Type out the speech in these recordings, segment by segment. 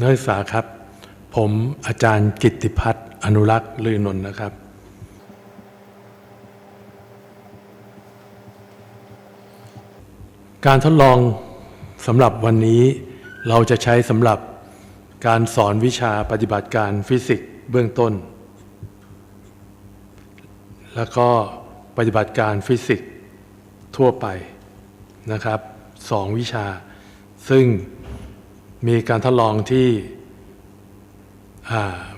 นักศึกษาครับ ผมอาจารย์กิติพัฒน์อนุรักษ์ลือนนท์นะครับ การทดลองสำหรับวันนี้เราจะใช้สำหรับการสอนวิชาปฏิบัติการฟิสิกส์เบื้องต้น แล้วก็ปฏิบัติการฟิสิกส์ทั่วไปนะครับสองวิชา ซึ่ง มีการทดลองที่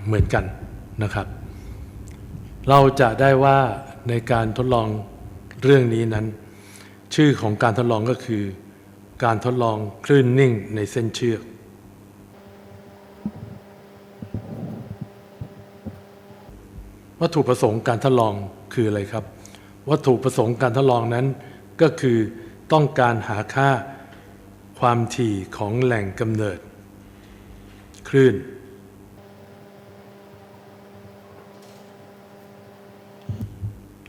เหมือนกันนะครับ เราจะได้ว่าในการทดลองเรื่องนี้นั้น ชื่อของการทดลองก็คือ การทดลองคลื่นนิ่งในเส้นเชือกวัตถุประสงค์การทดลองคืออะไรครับ วัตถุประสงค์การทดลองนั้นก็คือต้องการหาค่า ความถี่ของแหล่งกำเนิด คลื่น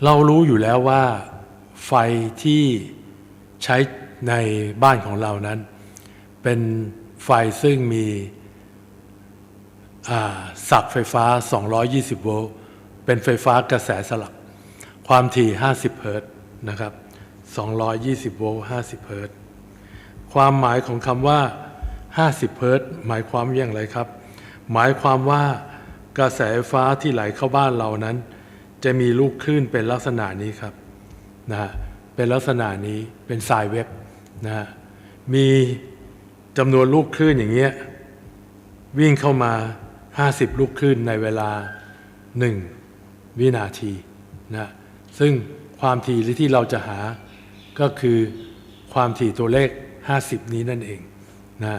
เรารู้อยู่แล้วว่า ไฟที่ใช้ในบ้านของเรานั้น เป็นไฟซึ่งมีอ่าสักไฟฟ้า 220 โวลต์ เป็นไฟฟ้ากระแสสลับ ความถี่ 50 เฮิรตซ์นะครับ 220 โวลต์ 50 เฮิรตซ์ ความหมายของคำว่า 50 เฮิรตซ์หมายความอย่างไรครับ หมายความว่ากระแสไฟฟ้าที่ไหลเข้าบ้านเรานั้น จะมีลูกคลื่นเป็นลักษณะนี้ครับนะฮะเป็นลักษณะนี้เป็นสายเว็บนะฮะมีจำนวนลูกคลื่นอย่างเงี้ยวิ่งเข้ามา 50 ลูกคลื่นในเวลา 1 วินาทีนะซึ่งความถี่ที่เราจะหาก็คือความถี่ตัวเลข 50 นี้นั่นเองนะ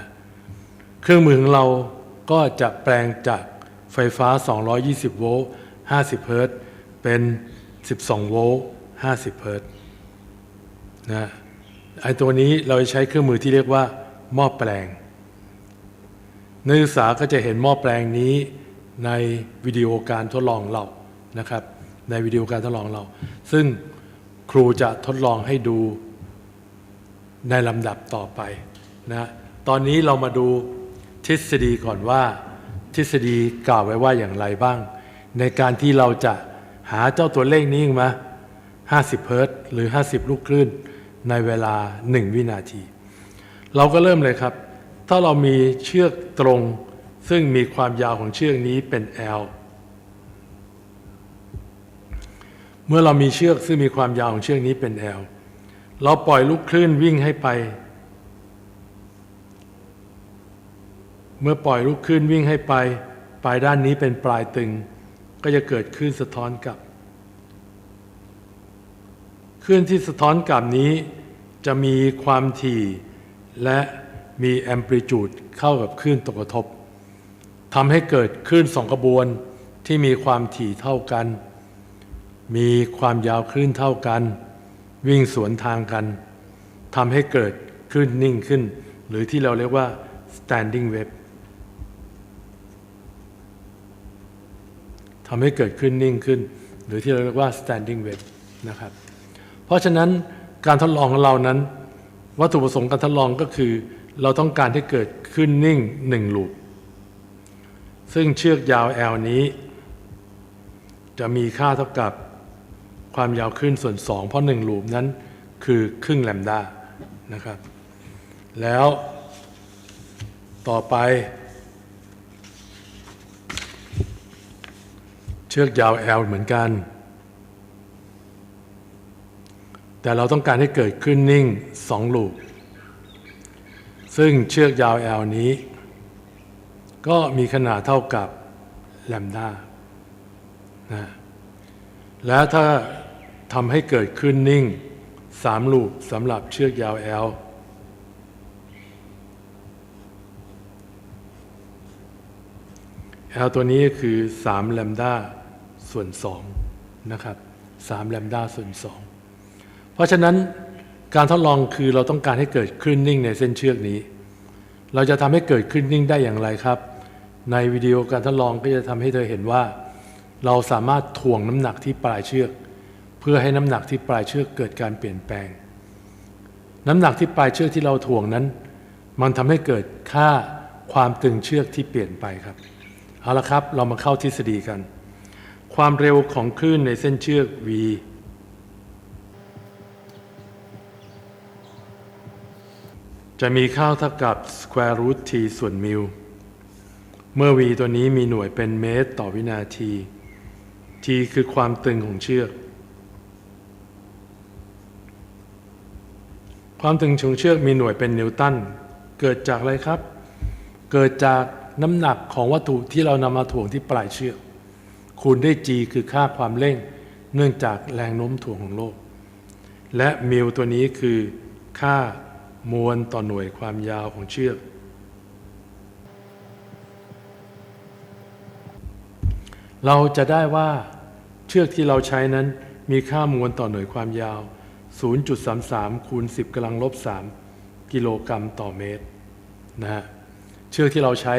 เครื่องมือของเราก็จะแปลงจากไฟฟ้า 220 โวลต์ 50 เฮิรตซ์เป็น 12 โวลต์ 50 เฮิรตซ์นะไอตัวนี้เราจะใช้เครื่องมือที่เรียกว่าหม้อแปลงนักศึกษาก็จะเห็นหม้อแปลงนี้ในวิดีโอการทดลองเรานะครับ ในวิดีโอการทดลองเรา ซึ่งครูจะทดลองให้ดู ในลำดับต่อไปนะตอนนี้เรามาดูทฤษฎีก่อนว่า ทฤษฎีกล่าวไว้ว่าอย่างไรบ้าง ในการที่เราจะหาเจ้าตัวเลขนี้มา50 เฮิร์ตซ์หรือ 50 ลูกคลื่น ในเวลา 1 วินาที เราก็เริ่มเลยครับ ถ้าเรามีเชือกตรง ซึ่งมีความยาวของเชือกนี้เป็น L เมื่อเรามีเชือกซึ่งมีความยาวของเชือกนี้เป็น L เราปล่อยลูกคลื่นวิ่งให้ไป เมื่อปล่อยลูกคลื่นวิ่งให้ไป ปลายด้านนี้เป็นปลายตึง ก็จะเกิดคลื่นสะท้อนกลับคลื่นที่สะท้อนกลับนี้จะมีความถี่และมีแอมพลิจูดเข้ากับคลื่นตกกระทบทำให้เกิดคลื่นสองกระบวนที่มีความถี่เท่ากัน มีความยาวคลื่นเท่ากัน วิ่งสวนทางกันทำให้เกิดคลื่นนิ่งขึ้น หรือที่เราเรียกว่า standing wave ทำให้เกิดขึ้นนิ่งขึ้น หรือที่เราเรียกว่า standing wave นะครับ เพราะฉะนั้นการทดลองของเรานั้น วัตถุประสงค์การทดลองก็คือ เราต้องการให้เกิดขึ้นนิ่งหนึ่งลูปซึ่งเชือกยาว L นี้ จะมีค่าเท่ากับ ความยาวขึ้นส่วน 2 เพราะ1ลูปนั้นคือครึ่งแลมดานะครับ แล้วต่อไป เชือกยาว L เหมือนกัน แต่เราต้องการให้เกิดขึ้นนิ่ง 2 ลูป ซึ่งเชือกยาว L นี้ ก็มีขนาดเท่ากับแลมดานะแล้วถ้า ทำให้เกิดขึ้นนิ่ง3ลูปสำหรับเชือกยาว L L ตัวนี้คือ3แลมดาส่วน2นะครับ3แลมดาส่วน 2 เพราะฉะนั้นการทดลองคือเราต้องการให้เกิดคลื่นนิ่งในเส้นเชือกนี้ เราจะทำให้เกิดคลื่นนิ่งได้อย่างไรครับ ในวิดีโอการทดลองก็จะทำให้เธอเห็นว่า เราสามารถถ่วงน้ำหนักที่ปลายเชือก เพื่อให้น้ำหนักที่ปลายเชือกเกิดการเปลี่ยนแปลง น้ำหนักที่ปลายเชือกที่เราถ่วงนั้น มันทำให้เกิดค่าความตึงเชือกที่เปลี่ยนไปครับเอาละครับเรามาเข้าทฤษฎีกัน ความเร็วของคลื่นในเส้นเชือก v จะมีค่าเท่ากับ square root t ส่วนมิลเมื่อ v ตัวนี้มีหน่วยเป็นเมตรต่อวินาที t คือความตึงของเชือก ความตึงของเชือกมีหน่วยเป็นนิวตัน เกิดจากอะไรครับ เกิดจากน้ำหนักของวัตถุที่เรานำมาถ่วงที่ปลายเชือก คูณด้วย g คือค่าความเร่ง เนื่องจากแรงโน้มถ่วงของโลก และมิลตัวนี้คือค่ามวลต่อหน่วยความยาวของเชือก เราจะได้ว่าเชือกที่เราใช้นั้นมีค่ามวลต่อหน่วยความยาว 0.33 คูณ 10กำลังลบ 3 กิโลกรัมต่อเมตรนะฮะเชือกที่เราใช้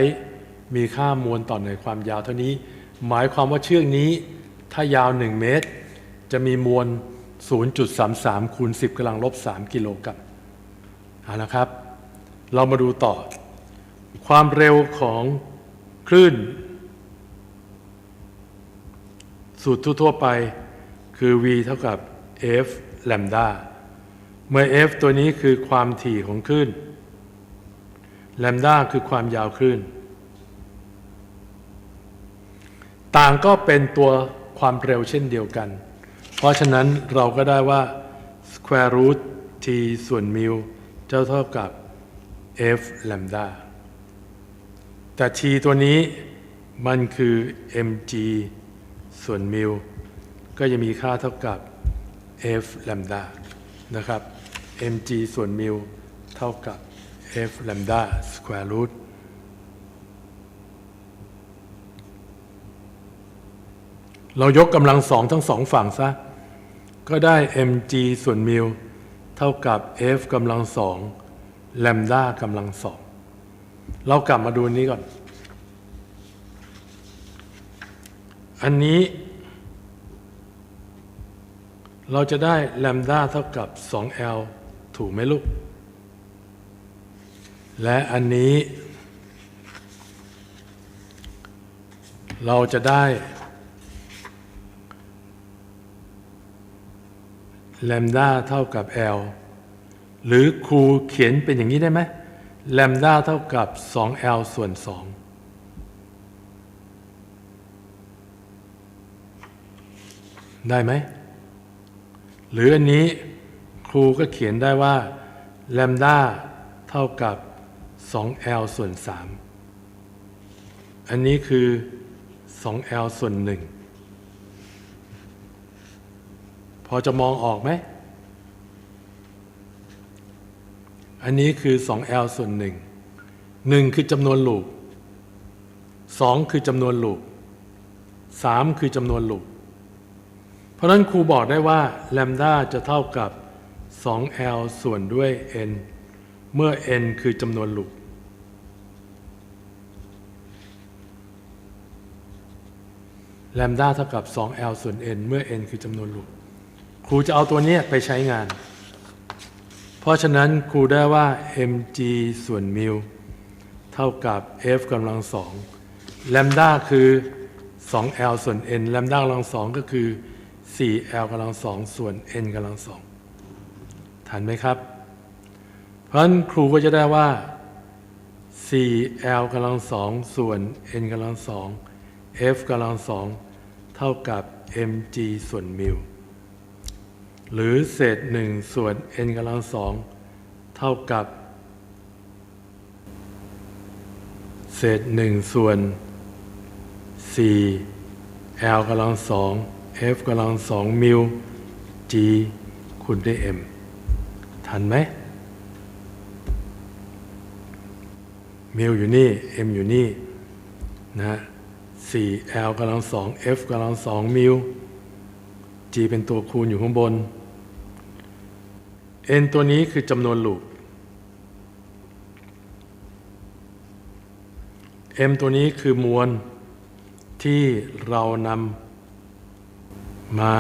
มีค่ามวลต่อหน่วยความยาวเท่านี้ หมายความว่าเชือกนี้ถ้ายาว 1 เมตร จะมีมวล 0.33 คูณ 10กำลังลบ 3 กิโลกรัมเอาละครับ เรามาดูต่อ ความเร็วของคลื่น สูตรทั่วไปคือ v เท่ากับ f แลมดาเมื่อ f ตัวนี้คือความถี่ของคลื่นแลมดาคือความยาวคลื่น ต่างก็เป็นตัวความเร็วเช่นเดียวกัน เพราะฉะนั้นเราก็ได้ว่า square root t ส่วนมิลจะเท่ากับ f แลมดาแต่ t ตัวนี้มันคือ mg ส่วนมิลก็จะมีค่าเท่ากับ f แลมดานะครับ mg ส่วนมิลเท่ากับ f แลมดาสแควร์รูทเรายกกำลังสองทั้งสองฝั่งซะ ก็ได้ mg ส่วนมิลเท่ากับ f กำลังสองแลมดากำลังสอง เรากลับมาดูนี้ก่อน อันนี้ เราจะได้แลมดาเท่ากับ 2l ถูกไหมลูก และอันนี้ เราจะได้แลมดาเท่ากับ l หรือครูเขียนเป็นอย่างนี้ได้ไหมแลมดาเท่ากับ 2l ส่วน 2ได้ไหม หรืออันนี้ครูก็เขียนได้ว่าแลมดาเท่ากับ 2l ส่วน 3 อันนี้คือ 2l ส่วน 1 พอจะมองออกไหม อันนี้คือ 2l ส่วน 1 1 คือจำนวนลูก 2 คือจำนวนลูก 3 คือจำนวนลูก ราะนั้นครูบอกได้ว่าแลมดาจะเท่ากับ 2l ส่วนด้วย n เมื่อ n คือจำนวนลูก แลมดาเท่ากับ 2l ส่วน n เมื่อ n คือจำนวนลูก ครูจะเอาตัวนี้ไปใช้งาน เพราะฉะนั้นครูได้ว่า mg ส่วนมิลเท่ากับ f กำลังสองแลมดาคือ 2l ส่วน n แลมดากำลังสองก็คือ 4l กำลังสองส่วน n กำลังสองทันไหมครับ เพราะฉะนั้นครูก็จะได้ว่า 4l กำลังสองส่วน n กำลังสอง f กำลังสองเท่ากับ mg ส่วนมิลหรือเศษหนึ่งส่วน n กำลังสองเท่ากับ เศษหนึ่งส่วน 4 l กำลังสอง f กำลังสองมิล g คูณด้วย m ทันไหมมิลอยู่นี่ m อยู่นี่นะ 4 l กำลังสอง f กำลังสองมิล g เป็นตัวคูณอยู่ข้างบน n ตัวนี้คือจำนวนลูก m ตัวนี้คือมวลที่เรานำ มา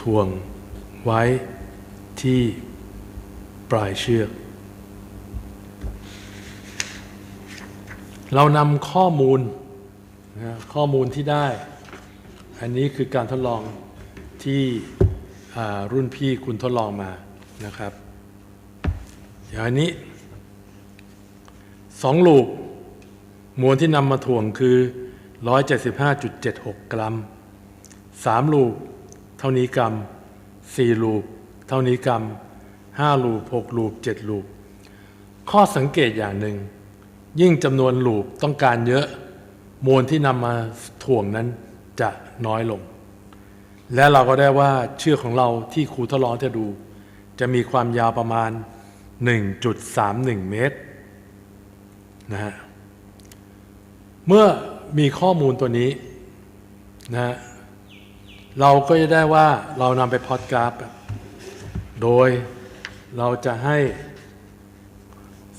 ถ่วงไว้ที่ปลายเชือก เรานำข้อมูลนะข้อมูลที่ได้ อันนี้คือการทดลองที่รุ่นพี่คุณทดลองมานะครับอย่างอันนี้สองลูกมวลที่นำมาถ่วงคือ 175.76 กรัม3ลูก เท่านี้กรัม4ลูกเท่านี้กรัม5ลูก6ลูก7ลูกข้อสังเกตอย่างหนึ่ง ยิ่งจำนวนลูกต้องการเยอะ มวลที่นำมาถ่วงนั้นจะน้อยลง และเราก็ได้ว่าเชือกของเราที่ครูทดลองจะดู จะมีความยาวประมาณ 1.31 เมตรนะฮะเมื่อมีข้อมูลตัวนี้นะฮะ เราก็จะได้ว่าเรานำไปพอดกราฟ โดยเราจะให้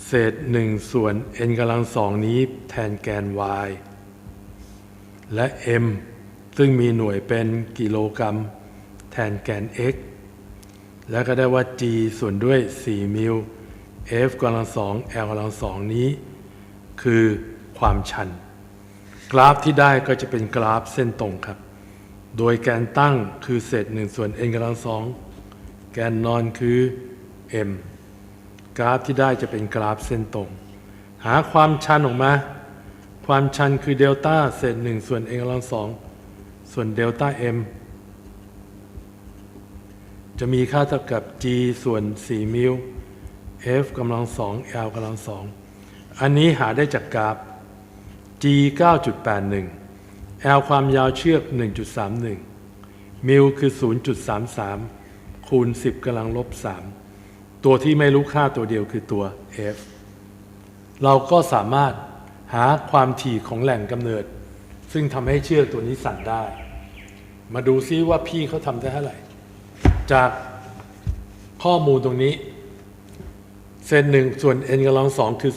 เศษหนึ่งส่วน n กำลังสองนี้แทนแกน y และ m ซึ่งมีหน่วยเป็นกิโลกรัม แทนแกน x แล้วก็ได้ว่า g ส่วนด้วย 4 มิล f กำลังสอง l กำลังสองนี้ คือความชัน กราฟที่ได้ก็จะเป็นกราฟเส้นตรงครับ โดยแกนตั้งคือเศษหนึ่งส่วน n กำลังสองแกนนอนคือ m กราฟที่ได้จะเป็นกราฟเส้นตรง หาความชันออกมา ความชันคือเดลต้าเศษหนึ่งส่วน n กำลังสองส่วนเดลต้า m จะมีค่าเท่ากับ g ส่วน 4 มิล f กำลังสอง l กำลังสองอันนี้หาได้จากกราฟ g 9.81 l ความยาวเชือก 1.31 มิลคือ 0.33 คูณ 10กำลังลบ 3 ตัวที่ไม่รู้ค่าตัวเดียวคือตัว f เราก็สามารถหาความถี่ของแหล่งกำเนิด ซึ่งทำให้เชือกตัวนี้สั่นได้ มาดูซิว่าพี่เขาทำได้เท่าไหร่ จากข้อมูลตรงนี้ เศษหนึ่งส่วน n กำลังสองคือ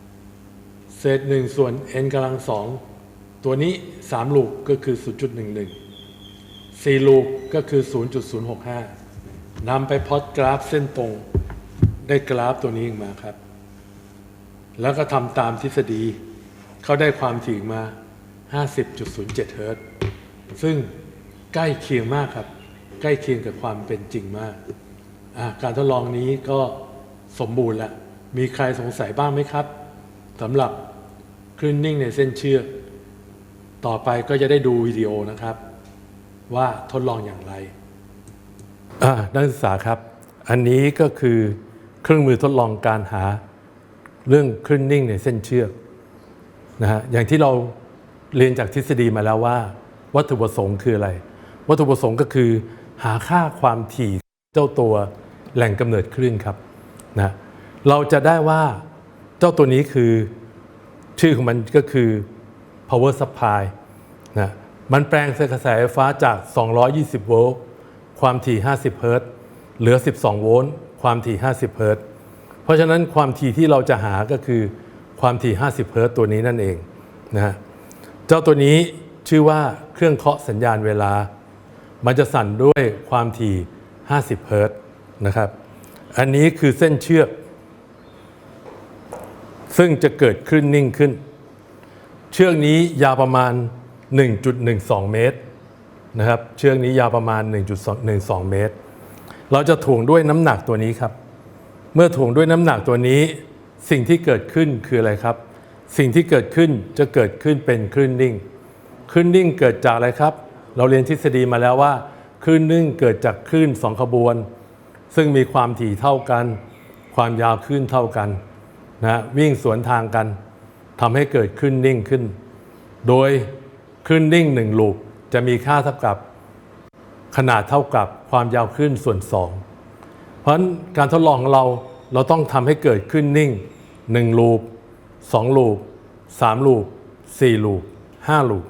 0.25 เศษหนึ่งส่วน n กำลังสอง ตัวนี้ 3 ลูกก็คือ 0.11 4 ลูกก็คือ 0.065นำไปพอตกราฟเส้นตรง ได้กราฟตัวนี้ออกมาครับ แล้วก็ทำตามทฤษฎี เขาได้ความถี่มา 50.07 เฮิรตซ์ซึ่งใกล้เคียงมากครับ ใกล้เคียงกับความเป็นจริงมาก การทดลองนี้ก็สมบูรณ์แล้วมีใครสงสัยบ้างไหมครับสำหรับคลื่นนิ่งในเส้นเชือก ต่อไปก็จะได้ดูวิดีโอนะครับ ว่าทดลองอย่างไรอ่านักศึกษาครับ อันนี้ก็คือเครื่องมือทดลองการหาเรื่องคลื่นนิ่งในเส้นเชือกนะฮะอย่างที่เราเรียนจากทฤษฎีมาแล้วว่า วัตถุประสงค์คืออะไร วัตถุประสงค์ก็คือ หาค่าความถี่เจ้าตัวแหล่งกำเนิดคลื่นครับนะเราจะได้ว่าเจ้าตัวนี้คือชื่อของมันก็คือ power supply นะมันแปลงกระแสไฟฟ้าจาก 220 โวลต์ความถี่ 50 เฮิรตซ์เหลือ 12 โวลต์ความถี่ 50 เฮิรตซ์เพราะฉะนั้นความถี่ที่เราจะหาก็คือความถี่ 50 เฮิรตซ์ตัวนี้นั่นเองนะฮะเจ้าตัวนี้ชื่อว่าเครื่องเคาะสัญญาณเวลา มันจะสั่นด้วยความถี่ 50 เฮิรตซ์นะครับ อันนี้คือเส้นเชือก ซึ่งจะเกิดคลื่นนิ่งขึ้น เชือกนี้ยาวประมาณ 1.12 เมตรนะครับเชือกนี้ยาวประมาณ 1.12 เมตร เราจะถ่วงด้วยน้ำหนักตัวนี้ครับ เมื่อถ่วงด้วยน้ำหนักตัวนี้สิ่งที่เกิดขึ้นคืออะไรครับ สิ่งที่เกิดขึ้นจะเกิดขึ้นเป็นคลื่นนิ่งคลื่นนิ่งเกิดจากอะไรครับ เราเรียนทฤษฎีมาแล้วว่าคลื่นนิ่งเกิดจากคลื่นสองขบวน ซึ่งมีความถี่เท่ากัน ความยาวคลื่นเท่ากันนะวิ่งสวนทางกัน ทำให้เกิดคลื่นนิ่งขึ้น โดยคลื่นนิ่งหนึ่งลูกจะมีค่าเท่ากับขนาดเท่ากับความยาวคลื่นส่วน 2 เพราะฉะนั้นการทดลองของเราเราต้องทำให้เกิดขึ้นนิ่ง1ลูป2ลูป3ลูป4ลูป5ลูป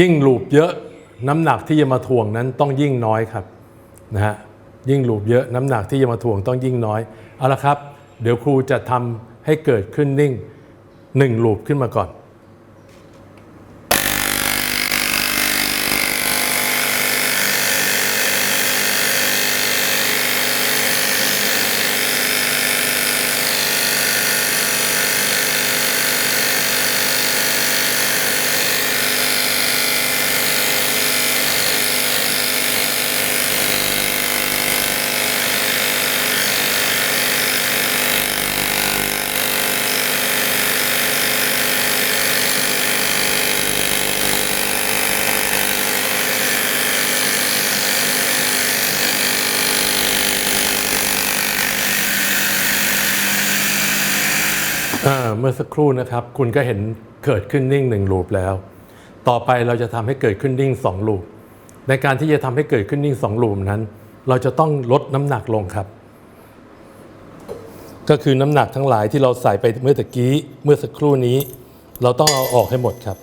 ยิ่งลูปเยอะน้ำหนักที่จะมาถ่วงนั้นต้องยิ่งน้อยครับนะฮะยิ่งลูปเยอะน้ำหนักที่จะมาถ่วงต้องยิ่งน้อยเอาละครับ เดี๋ยวครูจะทำให้เกิดขึ้นนิ่ง 1ลูปขึ้นมาก่อน อ่า เมื่อสักครู่นะครับ คุณก็เห็นเกิดขึ้นนิ่งหนึ่งลูปแล้ว ต่อไปเราจะทำให้เกิดขึ้นนิ่งสองลูปในการที่จะทำให้เกิดขึ้นนิ่งสองลูปนั้น เราจะต้องลดน้ำหนักลงครับ ก็คือน้ำหนักทั้งหลายที่เราใส่ไปเมื่อตะกี้เมื่อสักครู่นี้ เราต้องเอาออกให้หมดครับ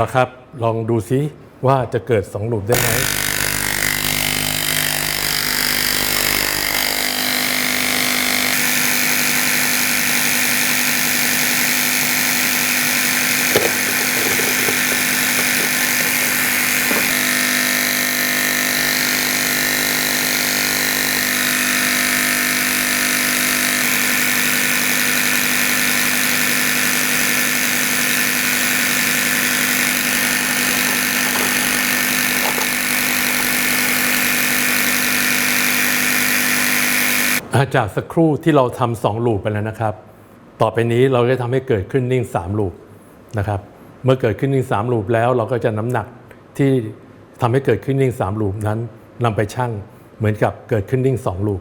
ละครับ ลองดูซิว่าจะเกิดสองลูปได้ไหม จากสักครู่ที่เราทำสองลูปไปแล้วนะครับ ต่อไปนี้เราจะทำให้เกิดขึ้นนิ่งสามลูปนะครับ เมื่อเกิดขึ้นนิ่งสามลูปแล้ว เราก็จะน้ำหนักที่ทำให้เกิดขึ้นนิ่งสามลูปนั้นนำไปชั่งเหมือนกับเกิดขึ้นนิ่งสองลูป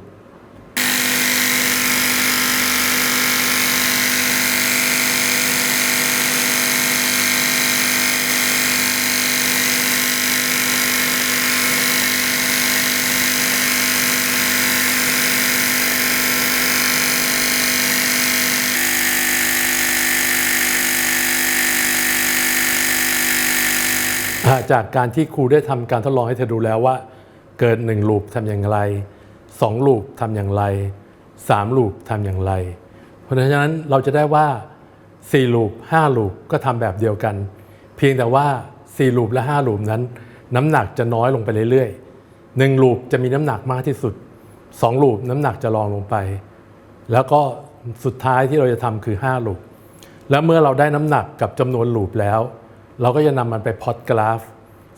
อ่า จากการที่ครูได้ทำการทดลองให้เธอดูแล้วว่า เกิดหนึ่งลูปทำอย่างไรสองลูปทำอย่างไรสามลูปทำอย่างไร เพราะฉะนั้นเราจะได้ว่าสี่ลูปห้าลูปก็ทำแบบเดียวกัน เพียงแต่ว่าสี่ลูปและห้าลูปนั้น น้ำหนักจะน้อยลงไปเรื่อยๆหนึ่งลูปจะมีน้ำหนักมากที่สุดสองลูปน้ำหนักจะรองลงไป แล้วก็สุดท้ายที่เราจะทำคือห้าลูปแล้วเมื่อเราได้น้ำหนักกับจำนวนลูปแล้ว เราก็จะนำมันไปพอตกราฟ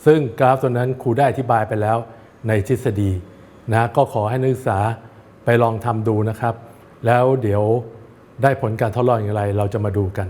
ซึ่งกราฟตัวนั้นครูได้อธิบายไปแล้วในทฤษฎีนะก็ขอให้นักศึกษาไปลองทำดูนะครับ แล้วเดี๋ยวได้ผลการทดลองอย่างไรเราจะมาดูกัน